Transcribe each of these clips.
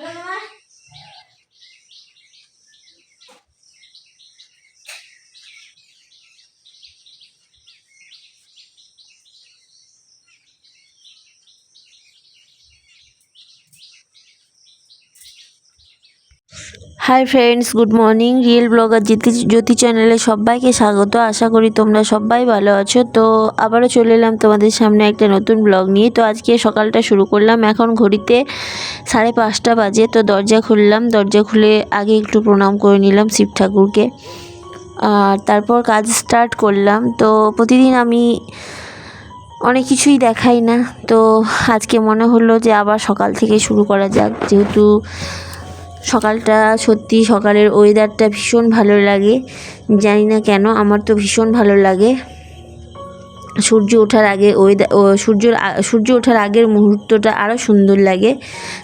你说什么 hi friends good morning real blogger Jyoti Jyoti চ্যানেলে সবাইকে স্বাগত। আশা করি তোমরা সবাই ভালো আছো। তো আবারও চলে এলাম তোমাদের সামনে একটা নতুন ব্লগ নিয়ে। তো আজকে সকালটা শুরু করলাম। এখন ঘড়িতে সাড়ে পাঁচটা বাজে। তো দরজা খুললাম। দরজা খুলে আগে একটু প্রণাম করে নিলাম শিব ঠাকুরকে। আর তারপর কাজ স্টার্ট করলাম। তো প্রতিদিন আমি অনেক কিছুই দেখাই না। তো আজকে মনে হলো যে আবার সকাল থেকে শুরু করা যাক। যেহেতু সকালটা সত্যি সকালের ওয়েদারটা ভীষণ ভালো লাগে। জানি না কেন, আমার তো ভীষণ ভালো লাগে। সূর্য ওঠার আগে ওয়েদার সূর্যর সূর্য ওঠার আগের মুহূর্তটা আরও সুন্দর লাগে।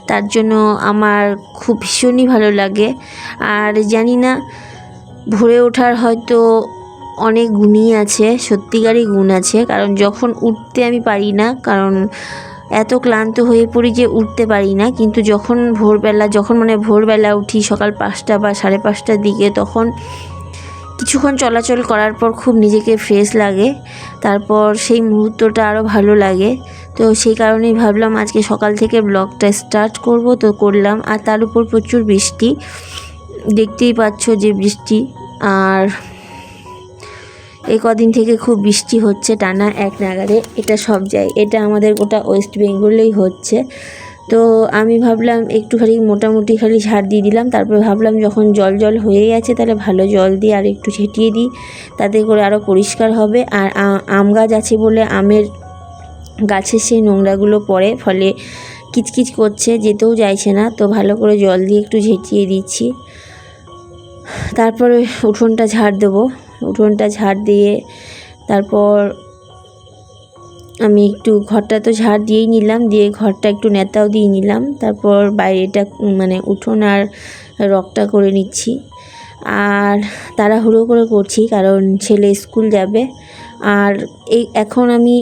তার জন্য আমার খুব ভীষণই ভালো লাগে। আর জানি না, ভোরে ওঠার হয়তো অনেক গুণই আছে, সত্যিকারই গুণ আছে। কারণ যখন উঠতে আমি পারি না, কারণ এত ক্লান্ত হয়ে পড়ি যে উঠতে পারি না। কিন্তু যখন ভোরবেলা, যখন মানে ভোরবেলা উঠি সকাল পাঁচটা বা সাড়ে পাঁচটার দিকে, তখন কিছুক্ষণ চলাচল করার পর খুব নিজেকে ফ্রেশ লাগে। তারপর সেই মুহূর্তটা আরও ভালো লাগে। তো সেই কারণেই ভাবলাম আজকে সকাল থেকে ব্লগটা স্টার্ট করব। তো করলাম, আর তার উপর প্রচুর বৃষ্টি। দেখতেই পাচ্ছ যে বৃষ্টি, আর এই কদিন থেকে খুব বৃষ্টি হচ্ছে, টানা এক নাগারে এটা সব যায়। এটা আমাদের গোটা ওয়েস্ট বেঙ্গলেই হচ্ছে। তো আমি ভাবলাম একটুখানি মোটামুটি খালি ঝাড় দিয়ে দিলাম। তারপর ভাবলাম যখন জল জল হয়ে গেছে তাহলে ভালো জল দিয়ে আর একটু ছেটিয়ে দিই। তাতে করে আরও পরিষ্কার হবে। আর আম গাছ আছে বলে আমের গাছের সেই নোংরাগুলো পড়ে, ফলে কিচকিচ করছে, যেতেও চাইছে না। তো ভালো করে জল দিয়ে একটু ঝেঁটিয়ে দিচ্ছি। তারপরে উঠোনটা ঝাড় দেবো। উঠোনটা ঝাড় দিয়ে তারপর আমি একটু ঘরটা তো ঝাড় দিয়েই নিলাম, দিয়ে ঘরটা একটু নেতাও দিয়ে নিলাম। তারপর বাইরেটা মানে উঠোন আর রকটা করে নিচ্ছি। আর তাড়াহুড়ো করে করছি, কারণ ছেলে স্কুল যাবে। আর এই এখন আমি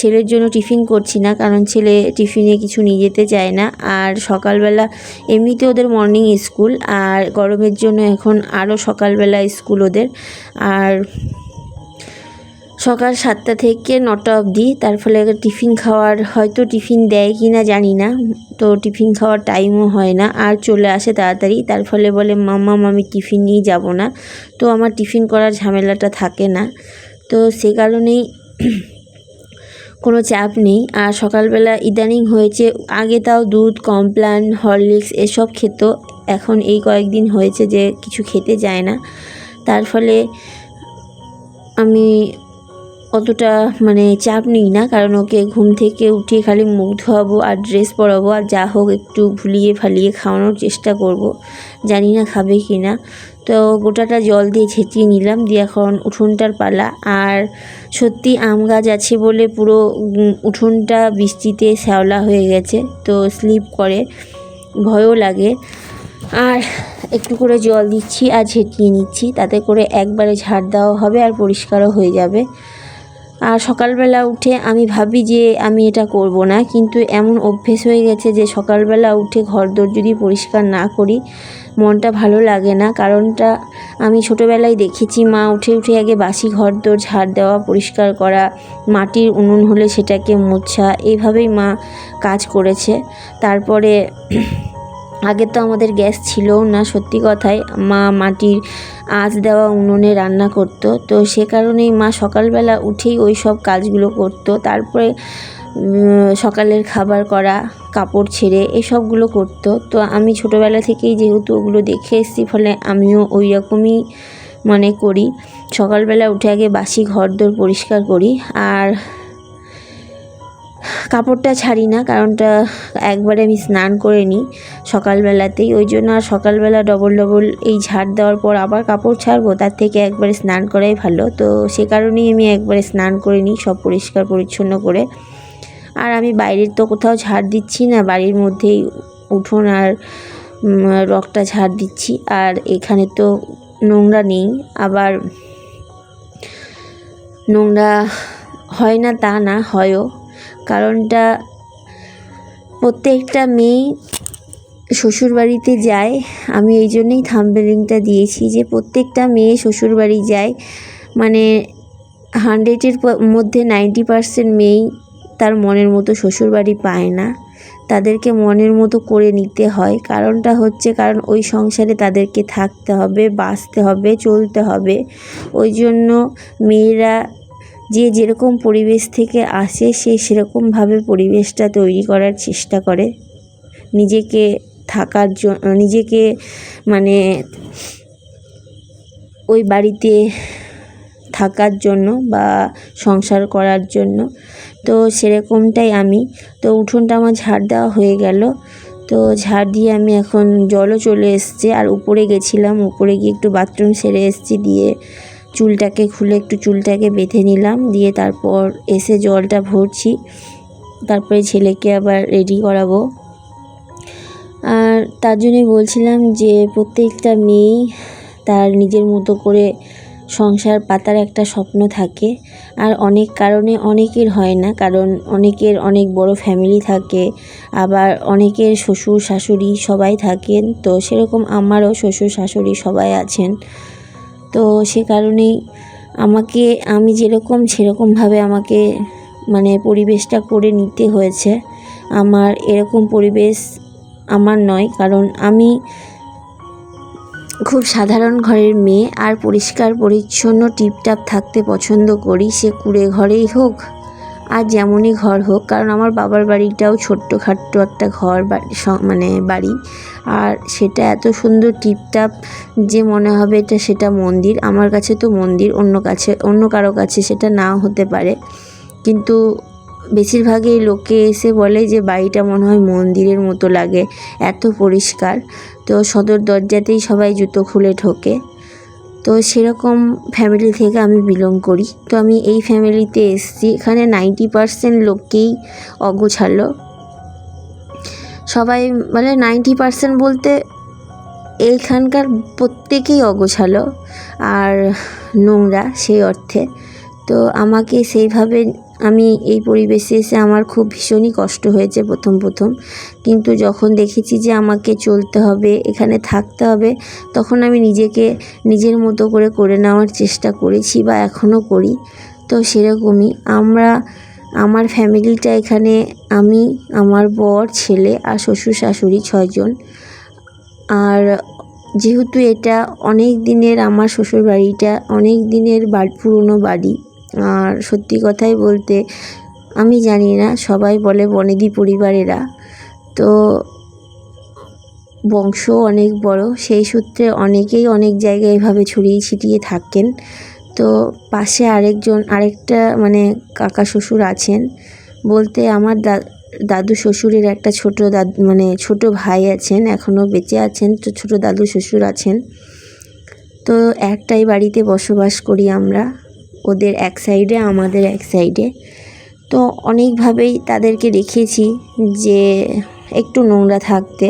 ছেলের জন্য টিফিন করছি না, কারণ ছেলে টিফিনে কিছু নিয়ে যেতে চায় না। আর সকালবেলা এমনিতে ওদের মর্নিং স্কুল আর গরমের জন্য এখন আরও সকালবেলা স্কুল ওদের। আর সকাল সাতটা থেকে নটা অবধি, তার ফলে টিফিন খাওয়ার, হয়তো টিফিন দেয় কি না জানি না, তো টিফিন খাওয়ার টাইমও হয় না। আর চলে আসে তাড়াতাড়ি, তার ফলে বলে, মাম্মা, আমি টিফিন নিয়ে যাব না। তো আমার টিফিন করার ঝামেলাটা থাকে না। তো সে কারণেই কোনো চাপ নেই। আর সকালবেলা ইদানিং হয়েছে, আগে তাও দুধ, কমপ্লান, হরলিক্স এসব খেত। এখন এই কয়েকদিন হয়েছে যে কিছু খেতে যায় না। তার ফলে আমি অতটা মানে চাপ নিই না, কারণ ওকে ঘুম থেকে উঠিয়ে খালি মুখ ধোয়াবো আর ড্রেস পরাবো আর যা হোক একটু ভুলিয়ে ফালিয়ে খাওয়ানোর চেষ্টা করব। জানি না খাবে কি না। তো গোটাটা জল দিয়ে ছেঁচিয়ে নিলাম, দিয়ে এখন উঠোনটার পালা। আর সত্যি আম গাছ আছে বলে পুরো উঠোনটা বৃষ্টিতে শ্যাওলা হয়ে গেছে, তো স্লিপ করে। ভয়ও লাগে। আর একটু করে জল দিচ্ছি আর ঝেঁটিয়ে নিচ্ছি, তাতে করে একবারে ঝাড় দেওয়া হবে আর পরিষ্কারও হয়ে যাবে। আর সকালবেলা উঠে আমি ভাবি যে আমি এটা করব না, কিন্তু এমন অভ্যেস হয়ে গেছে যে সকালবেলা উঠে ঘরদোর যদি পরিষ্কার না করি, মনটা ভালো লাগে না। কারণটা আমি ছোটোবেলায় দেখেছি, মা উঠে উঠে আগে বাসি ঘরদোর, ঝাড় দেওয়া, পরিষ্কার করা, মাটির উনুন হলে সেটাকে মোছা এইভাবেই মা কাজ করেছে। তারপরে আগে তো আমাদের গ্যাস ছিলও না সত্যি কথাই মা মাটির আঁচ দেওয়া, উনুনে রান্না করতো। তো সে কারণেই মা সকালবেলা উঠেই ওই সব কাজগুলো করতো। তারপরে সকালের খাবার করা, কাপড় ছেড়ে এসবগুলো করতো। তো আমি ছোটোবেলা থেকেই যেহেতু ওগুলো দেখে এসেছি, ফলে আমিও ওই রকমই মনে করি। সকালবেলা উঠে আগে বাসি ঘর ঘরদোর পরিষ্কার করি। আর কাপড়টা ছাড়ি না, কারণটা একবারে আমি স্নান করে নিই সকালবেলাতেই। ওই জন্য আর সকালবেলা ডবল ডবল এই ঝাড় দেওয়ার পর আবার কাপড় ছাড়বো, তার থেকে একবারে স্নান করাই ভালো। তো সে কারণেই আমি একবারে স্নান করে নিই সব পরিষ্কার পরিচ্ছন্ন করে। আর আমি বাইরের তো কোথাও ঝাড় দিচ্ছি না, বাড়ির মধ্যেই উঠোন আর রকটা ঝাড় দিচ্ছি। আর এখানে তো নোংরা নেই, আবার নোংরা হয় না তা না, হয়ও। কারণটা প্রত্যেকটা মেয়ে শ্বশুরবাড়িতে যায়। আমি এই জন্যেই থাম্বেলিংটা দিয়েছি যে প্রত্যেকটা মেয়ে শ্বশুরবাড়ি যায়। মানে হান্ড্রেডের মধ্যে নাইনটি পার্সেন্ট মেয়েই তার মনের মতো শ্বশুরবাড়ি পায় না। তাদেরকে মনের মতো করে নিতে হয়। কারণটা হচ্ছে কারণ ওই সংসারে তাদেরকে থাকতে হবে, বাঁচতে হবে, চলতে হবে। ওই জন্য মেয়েরা যে যেরকম পরিবেশ থেকে আসে, সে সেরকমভাবে পরিবেশটা তৈরি করার চেষ্টা করে। নিজেকে থাকার জন্য নিজেকে মানে ওই বাড়িতে থাকার জন্য বা সংসার করার জন্য। তো সেরকমটাই আমি। তো উঠোনটা আমার ঝাড় দেওয়া হয়ে গেল। তো ঝাড় দিয়ে আমি এখন জলও চলে এসছে। আর উপরে গেছিলাম। উপরে গিয়ে একটু বাথরুম সেরে এসছি। দিয়ে চুলটাকে খুলে একটু চুলটাকে বেঁধে নিলাম, দিয়ে তারপর এসে জলটা ভরছি। তারপরে ছেলেকে আবার রেডি করাবো। আর তার জন্যই বলছিলাম যে, প্রত্যেকটা মেয়েই তার নিজের মতো করে সংসার পাতার একটা স্বপ্ন থাকে। আর অনেক কারণে অনেকের হয় না, কারণ অনেকের অনেক বড় ফ্যামিলি থাকে, আবার অনেকের শ্বশুর শাশুড়ি সবাই থাকেন। তো সেরকম আমারও শ্বশুর শাশুড়ি সবাই আছেন। তো সে কারণেই আমাকে, আমি যেরকম সেরকমভাবে আমাকে মানে পরিবেশটা করে নিতে হয়েছে। আমার এরকম পরিবেশ আমার নয়, কারণ আমি খুব সাধারণ ঘরের মেয়ে আর পরিষ্কার পরিচ্ছন্ন টিপটাপ থাকতে পছন্দ করি। সে কুড়ে ঘরেই হোক আর যেমনই ঘর হোক, কারণ আমার বাবার বাড়িটাও ছোট্টখাট্ট একটা ঘর মানে বাড়ি। আর সেটা এত সুন্দর টিপটাপ যে মনে হবে এটা সেটা মন্দির। আমার কাছে তো মন্দির, অন্য কাছে, অন্য কারও কাছে সেটা নাও হতে পারে। কিন্তু বেশিরভাগই লোকে এসে বলে যে, বাড়িটা মনে হয় মন্দিরের মতো লাগে, এত পরিষ্কার। তো সদর দরজাতেই সবাই জুতো খুলে ঢোকে। তো সেরকম ফ্যামিলি থেকে আমি বিলং করি। তো আমি এই ফ্যামিলিতে এসেছি। এখানে নাইনটি পারসেন্ট লোককেই অগোছালো। সবাই মানে নাইনটি পারসেন্ট বলতে এইখানকার প্রত্যেকেই অগোছালো। আর নোংরা সেই অর্থে। তো আমাকে সেইভাবে আমি এই পরিবেশে এসে আমার খুব ভীষণই কষ্ট হয়েছে প্রথম প্রথম। কিন্তু যখন দেখেছি যে আমাকে চলতে হবে, এখানে থাকতে হবে, তখন আমি নিজেকে নিজের মতো করে করে নেওয়ার চেষ্টা করেছি বা এখনও করি। তো সেরকমই আমরা, আমার ফ্যামিলিটা এখানে আমি, আমার বর, ছেলে আর শ্বশুর শাশুড়ি ছয়জন। আর যেহেতু এটা অনেক দিনের আমার শ্বশুর বাড়িটা অনেক দিনের পুরনো বাড়ি আর সত্যি কথাই বলতে আমি জানি না, সবাই বলে বনেদি পরিবারেরা। তো বংশ অনেক বড়, সেই সূত্রে অনেকেই অনেক জায়গায় এভাবে ছড়িয়ে ছিটিয়ে থাকেন। তো পাশে আরেকজন, আরেকটা মানে কাকা শ্বশুর আছেন। বলতে আমার দাদু শ্বশুরের একটা ছোট দাদু মানে ছোট ভাই আছেন, এখনও বেঁচে আছেন, তো ছোটো দাদু শ্বশুর আছেন। তো একটাই বাড়িতে বসবাস করি আমরা। ওদের এক সাইডে, আমাদের এক সাইডে। তো অনেকভাবেই তাদেরকে রেখেছি যে একটু নোংরা থাকতে।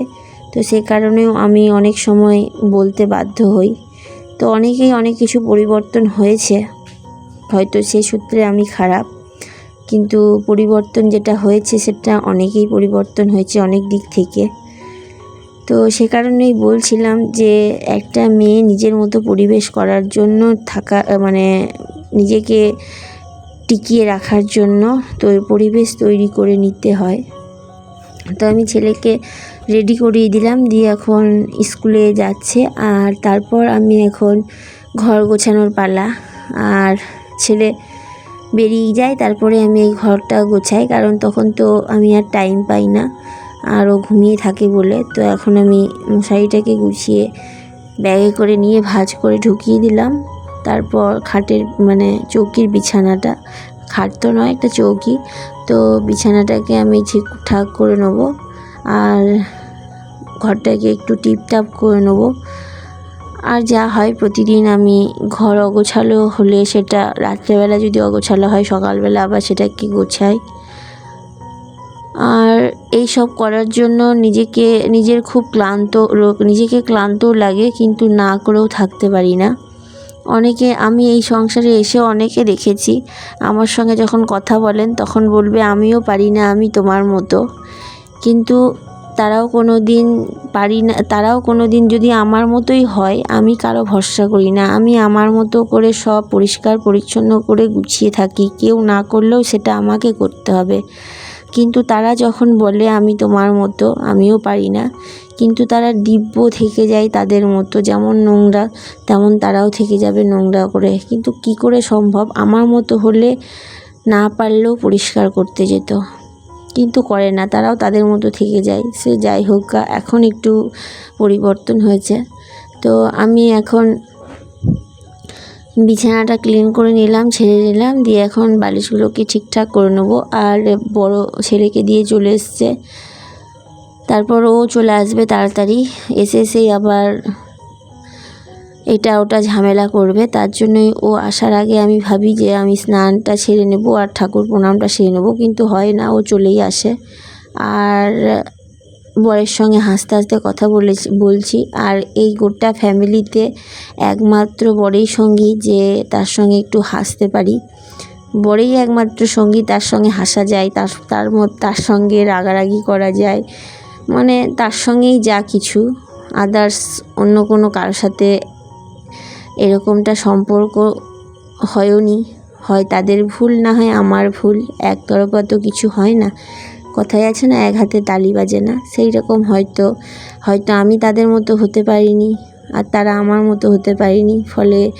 তো সে কারণেও আমি অনেক সময় বলতে বাধ্য হই। তো অনেকেই অনেক কিছু পরিবর্তন হয়েছে। হয়তো সেই সূত্রে আমি খারাপ, কিন্তু পরিবর্তন যেটা হয়েছে সেটা অনেকেই পরিবর্তন হয়েছে অনেক দিক থেকে। তো সে কারণেই বলছিলাম যে একটা মেয়ে নিজের মতো পরিবেশ করার জন্য থাকা মানে নিজেকে টিকিয়ে রাখার জন্য তো পরিবেশ তৈরি করে নিতে হয়। তো আমি ছেলেকে রেডি করিয়ে দিলাম, দিয়ে এখন স্কুলে যাচ্ছে। আর তারপর আমি এখন ঘর গোছানোর পালা। আর ছেলে বেরিয়ে যায়, তারপরে আমি এই ঘরটা গোছাই, কারণ তখন তো আমি আর টাইম পাই না। আর ও ঘুমিয়ে থাকে বলে। তো এখন আমি মশারিটাকে গুছিয়ে ব্যাগে করে নিয়ে ভাজ করে ঢুকিয়ে দিলাম। তারপর খাটের মানে চৌকির বিছানাটা। খাট তো নয়, একটা চৌকি। তো বিছানাটাকে আমি ঠিকঠাক করে নেব আর ঘরটাকে একটু টিপটাপ করে নেব। আর যা হয় প্রতিদিন আমি ঘর অগোছালো হলে সেটা রাত্রেবেলা যদি অগোছালো হয়, সকালবেলা আবার সেটাকে গোছাই। আর এই সব করার জন্য নিজেকে, নিজের খুব ক্লান্ত নিজেকে ক্লান্তও লাগে কিন্তু না করেও থাকতে পারি না। অনেকে, আমি এই সংসারে এসে অনেকে দেখেছি। আমার সঙ্গে যখন কথা বলেন, তখন বলবে, আমিও পারি না, আমি তোমার মতো। কিন্তু তারাও কোনো দিন পারি না, তারাও কোনো দিন যদি আমার মতোই হয়, আমি কারও ভরসা করি না। আমি আমার মতো করে সব পরিষ্কার, পরিচ্ছন্ন করে গুছিয়ে থাকি। কেউ না করলেও সেটা আমাকে করতে হবে। কিন্তু তারা যখন বলে, আমি তোমার মতো, আমিও পারি না কিন্তু তারা দিব্য থেকে যায় তাদের মতো। যেমন নোংরা, তেমন তারাও থেকে যাবে নোংরা করে। কিন্তু কি করে সম্ভব? আমার মতো হলে না পারলেও পরিষ্কার করতে যেত। কিন্তু করে না, তারাও তাদের মতো থেকে যায়। সে যাই হোক, এখন একটু পরিবর্তন হয়েছে। তো আমি এখন বিছানাটা ক্লিন করে নিলাম, ছেড়ে নিলাম দিয়ে এখন বালিশগুলোকে ঠিকঠাক করে নেব। আর বড় ছেলেকে দিয়ে চলে এসছে। তারপর ও চলে আসবে তাড়াতাড়ি। এসে এসেই আবার এটা ওটা ঝামেলা করবে। তার জন্যই ও আসার আগে আমি ভাবি যে আমি স্নানটা সেরে নেব আর ঠাকুর প্রণামটা সেরে নেব। কিন্তু হয় না, ও চলেই আসে। আর বরের সঙ্গে হাসতে হাসতে কথা বলেছি বলছি, আর এই গোটা ফ্যামিলিতে একমাত্র বরেই সঙ্গী যে তার সঙ্গে একটু হাসতে পারি। বরেই একমাত্র সঙ্গী, তার সঙ্গে হাসা যায়, তার তার তার সঙ্গে রাগারাগি করা যায়। মানে তার সঙ্গেই যা কিছু আদার্স অন্য কোনো কারোর সাথে এরকমটা সম্পর্ক হয়নি হয় তাদের ভুল না হয় আমার ভুল একতরফা তো কিছু হয় না। কথায় আছে না, এক হাতে তালি বাজে না। সেই রকম হয়তো হয়তো আমি তাদের মতো হতে পারিনি আর তারা আমার মতো হতে পারিনি। ফলে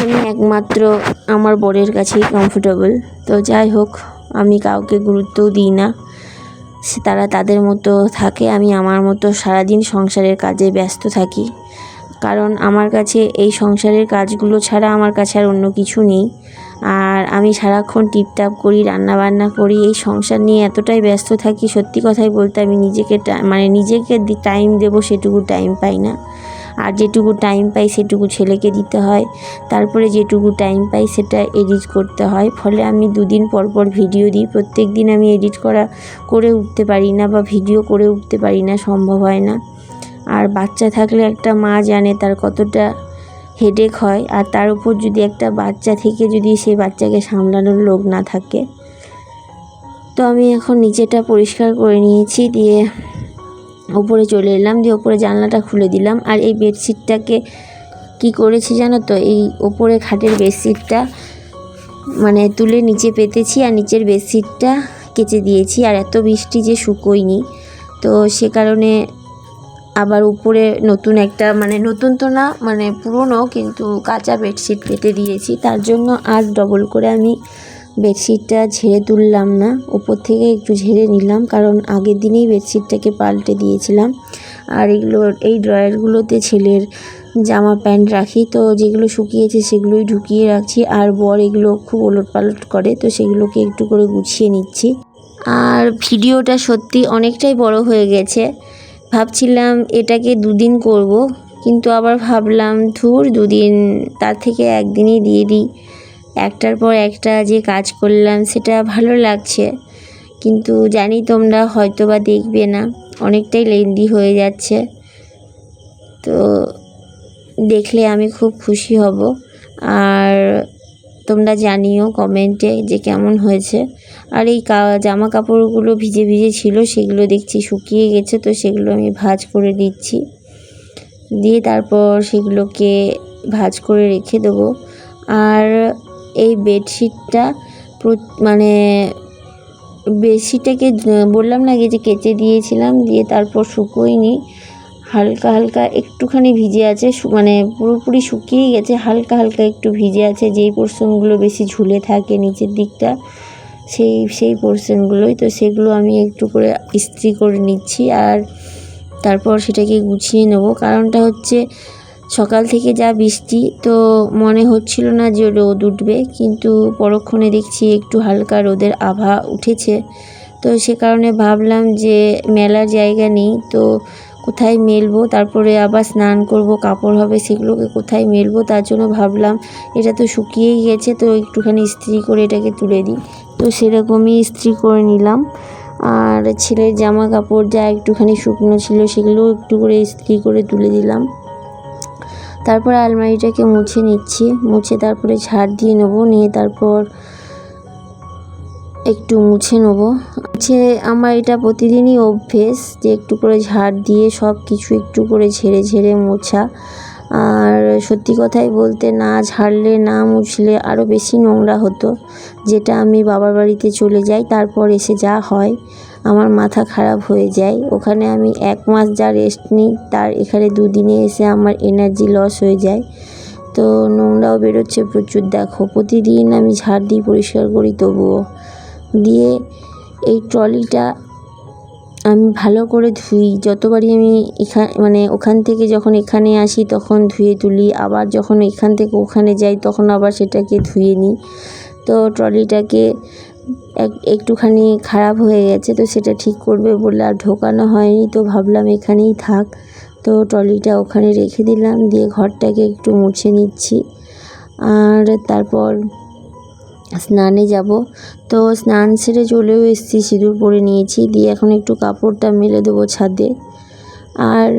আমি একমাত্র আমার বরের কাছেই কমফোর্টেবল তো যাই হোক, আমি কাউকে গুরুত্বও দিই না। তারা তাদের মতো থাকে, আমি আমার মতো সারাদিন সংসারের কাজে ব্যস্ত থাকি। কারণ আমার কাছে এই সংসারের কাজগুলো ছাড়া আমার কাছে আর অন্য কিছু নেই। আর আমি সারাক্ষণ টিপটাপ করি রান্না বান্না করি, এই সংসার নিয়ে এতটাই ব্যস্ত থাকি, সত্যি কথাই বলতে আমি নিজেকে মানে নিজেকে টাইম দেবো সেটুকু টাইম পাই না। আর যেটুকু টাইম পাই সেটুকু ছেলেকে দিতে হয়। তারপরে যেটুকু টাইম পাই সেটা এডিট করতে হয়। ফলে আমি দুদিন পর পর ভিডিও দিই। প্রত্যেক দিন আমি এডিট করা করে উঠতে পারি না বা ভিডিও করে উঠতে পারি না, সম্ভব হয় না। আর বাচ্চা থাকলে একটা মা জানে তার কতটা হেডেক হয়। আর তার উপর যদি একটা বাচ্চা থেকে যদি সেই বাচ্চাকে সামলানোর লোক না থাকে। তো আমি এখন নিচেটা পরিষ্কার করে নিয়েছি। দিয়ে ওপরে চলে এলাম, দিয়ে ওপরে জানলাটা খুলে দিলাম। আর এই বেডশিটটাকে কি করেছি জানো তো? এই ওপরে খাটের বেডশিটটা মানে তুলে নিচে পেতেছি আর নিচের বেডশিটটা কেচে দিয়েছি। আর এত বৃষ্টি যে শুকোয়নি। তো সে কারণে আবার উপরে নতুন একটা মানে নতুন তো না মানে পুরনো কিন্তু কাঁচা বেডশিট পেতে দিয়েছি। তার জন্য আর ডবল করে আমি বেডশিটটা ঝেড়ে তুললাম না। উপর থেকে একটু ঝেড়ে নিলাম, কারণ আগের দিনেই বেডশিটটাকে পাল্টে দিয়েছিলাম। আর এগুলো, এই ড্রয়ারগুলোতে ছেলের জামা প্যান্ট রাখি, তো যেগুলো শুকিয়েছে সেগুলোই ঢুকিয়ে রাখছি। আর বর এগুলো খুব ওলট পালট করে, তো সেগুলোকে একটু করে গুছিয়ে নিচ্ছি। আর ভিডিওটা সত্যি অনেকটাই বড় হয়ে গেছে। ভাবছিলাম এটাকে দুদিন করব, কিন্তু আবার ভাবলাম ধুর দুদিন, তার থেকে একদিনই দিয়ে দিই। একটার পর একটা যে কাজ করলাম সেটা ভালো লাগছে। কিন্তু জানি তোমরা হয়তো বা দেখবে না, অনেকটাই লেন্দি হয়ে যাচ্ছে। তো দেখলে আমি খুব খুশি হব। আর তোমরা জানিও কমেন্টে যে কেমন হয়েছে। আর এই জামা কাপড়গুলো ভিজে ভিজে ছিল, সেগুলো দেখছি শুকিয়ে গেছে, তো সেগুলো আমি ভাঁজ করে দিচ্ছি দিয়ে তারপর সেগুলোকে ভাঁজ করে রেখে দেবো। আর এই বেডশিটটা মানে বেডশিটটাকে বললাম না যে কেচে দিয়েছিলাম, দিয়ে তারপর শুকোয়নি। হালকা হালকা একটুখানি ভিজে আছে মানে পুরোপুরি শুকিয়েই গেছে, হালকা হালকা একটু ভিজে আছে। যেই পোর্শনগুলো বেশি ঝুলে থাকে নিচের দিকটা, সেই সেই পোর্শনগুলোই। তো সেগুলো আমি একটু করে ইস্ত্রি করে নিচ্ছি, আর তারপর সেটাকে গুছিয়ে নেব। কারণটা হচ্ছে সকাল থেকে যা বৃষ্টি, তো মনে হচ্ছিল না যে রোদ উঠবে, কিন্তু পরক্ষণে দেখছি একটু হালকা রোদের আভা উঠেছে। তো সে কারণে ভাবলাম যে মেলার জায়গা নেই, তো কোথায় মেলবো? তারপরে আবার স্নান করব, কাপড় হবে, সেগুলোকে কোথায় মেলবো? তার জন্য ভাবলাম, এটা তো শুকিয়েই গেছে, তো একটুখানি ইস্ত্রি করে এটাকে তুলে দিই। তো সেরকমই ইস্ত্রি করে নিলাম। আর ছেলের জামা কাপড় যা একটুখানি শুকনো ছিল, সেগুলোও একটু করে ইস্ত্রি করে তুলে দিলাম। তারপর আলমারিটাকে মুছে নিচ্ছি। মুছে তারপরে ঝাড় দিয়ে নেব, নিয়ে তারপর একটু মুছে নেব। মুছে আমার এটা প্রতিদিনই অভ্যেস যে একটু করে ঝাড় দিয়ে সব কিছু একটু করে ঝেড়ে ঝেড়ে মোছা। আর সত্যি কথাই বলতে না ঝাড়লে, না মুছলে আরও বেশি নোংরা হতো। যেটা আমি বাবার বাড়িতে চলে যাই, তারপর এসে যা হয়। আমার মাথা খারাপ হয়ে যায়। ওখানে আমি এক মাস যা রেস্ট নিই, তার এখানে দুদিনে এসে আমার এনার্জি লস হয়ে যায়। তো নোংরাও বেরোচ্ছে প্রচুর। দেখো, প্রতিদিন আমি ঝাড় দিই পরিষ্কার করি তবুও। দিয়ে এই ট্রলিটা আমি ভালো করে ধুই। যতবারই আমি এখান মানে ওখান থেকে যখন এখানে আসি, তখন ধুয়ে তুলি। আবার যখন এখান থেকে ওখানে যাই, তখন আবার সেটাকে ধুয়ে নিই। তো ট্রলিটাকে একটুখানি খারাপ হয়ে গেছে, তো সেটা ঠিক করবে বলে আর ঢোকানো হয়নি, তো ভাবলাম এখানেই থাক। তো ট্রলিটা ওখানে রেখে দিলাম, দিয়ে ঘরটাকে একটু মুছে নিচ্ছি। আর তারপর স্নানে যাব। তো স্নান সেরে চলেও এসেছি, সিঁদুর পরে নিয়েছি, দিয়ে এখন একটু কাপড়টা মেলে দেবো ছাদে। আর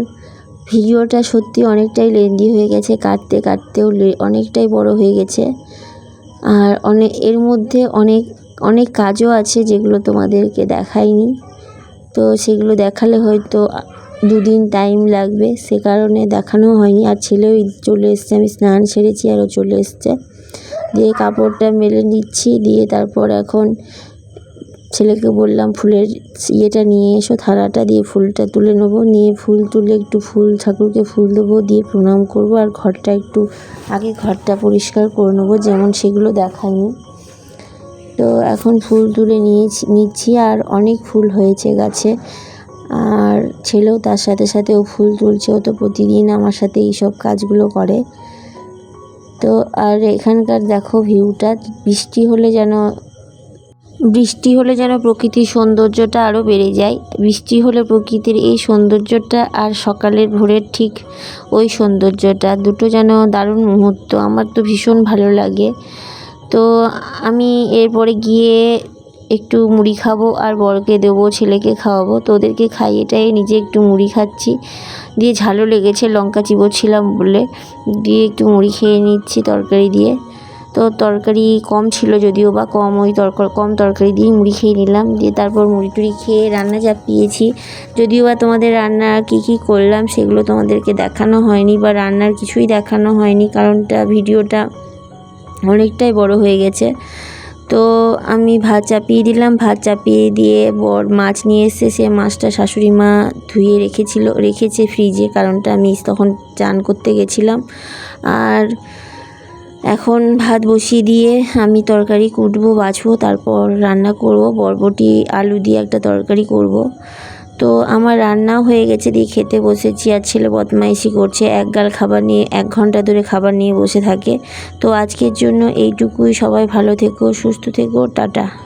ভিডিওটা সত্যি অনেকটাই লেন্দি হয়ে গেছে, কাটতে কাটতেও অনেকটাই বড় হয়ে গেছে। আর অনেক এর মধ্যে অনেক অনেক কাজও আছে যেগুলো তোমাদেরকে দেখাইনি। তো সেগুলো দেখালে হয়তো দুদিন টাইম লাগবে। সে কারণে দেখানো হয়নি। আর ছেলেও চলে এসছে। আমি স্নান সেরেছি আরও চলে এসছে। দিয়ে কাপড়টা মেলে নিচ্ছি। দিয়ে তারপর এখন ছেলেকে বললাম, ফুলের ইয়েটা নিয়ে এসো, থালাটা দিয়ে ফুলটা তুলে নেব। নিয়ে ফুল তুলে একটু ফুল, ঠাকুরকে ফুল দেবো। দিয়ে প্রণাম করব। আর ঘরটা একটু আগে ঘরটা পরিষ্কার করে নেব। যেমন সেগুলো দেখায়নি তো এখন ফুল তুলে নিয়েছি, নিচ্ছি আর অনেক ফুল হয়েছে গাছে। আর ছেলেও তার সাথে সাথে ও ফুল তুলছে, ও তো প্রতিদিন আমার সাথে এইসব কাজগুলো করে। তো আর এখানকার দেখো ভিউটা, বৃষ্টি হলে যেন, বৃষ্টি হলে যেন প্রকৃতির সৌন্দর্যটা আরও বেড়ে যায়। বৃষ্টি হলে প্রকৃতির এই সৌন্দর্যটা আর সকালের ভোরের ঠিক ওই সৌন্দর্যটা, দুটো যেন দারুণ মুহূর্ত। আমার তো ভীষণ ভালো লাগে। তো আমি এরপরে গিয়ে একটু মুড়ি খাব আর বরকে দেবো, ছেলেকে খাওয়াবো। তো ওদেরকে খাইয়ে টাইয়ে নিজে একটু মুড়ি খাচ্ছি। দিয়ে ঝালও লেগেছে, লঙ্কা চিবোচ্ছিলাম বলে। দিয়ে একটু মুড়ি খেয়ে নিচ্ছি তরকারি দিয়ে। তো তরকারি কম ছিল যদিও বা কম, ওই তরকার কম তরকারি দিয়ে মুড়ি খেয়ে নিলাম। দিয়ে তারপর মুড়ি টুড়ি খেয়ে রান্না চাপিয়েছি। যদিও বা তোমাদের রান্না কী কী করলাম সেগুলো তোমাদেরকে দেখানো হয়নি বা রান্নার কিছুই দেখানো হয়নি, কারণটা, ভিডিওটা অনেকটাই বড় হয়ে গেছে। তো আমি ভাত চাপিয়ে দিলাম। ভাত চাপিয়ে দিয়ে বর মাছ নিয়ে এসে সে মাছটা শাশুড়ি মা ধুয়ে রেখেছিল, রেখেছে ফ্রিজে, কারণটা আমি তখন চান করতে গেছিলাম। আর এখন ভাত বসিয়ে দিয়ে আমি তরকারি কুটবো, বাছবো, তারপর রান্না করব। বরবটি, আলু দিয়ে একটা তরকারি করব। তো আমার রান্নাও হয়ে গেছে, দিয়ে খেতে বসেছি আর ছেলে বদমাইশি করছে। এক গাল খাবার নিয়ে, এক ঘণ্টা ধরে খাবার নিয়ে বসে থাকে। তো আজকের জন্য এইটুকুই। সবাই ভালো থেকো, সুস্থ থেকো, টাটা।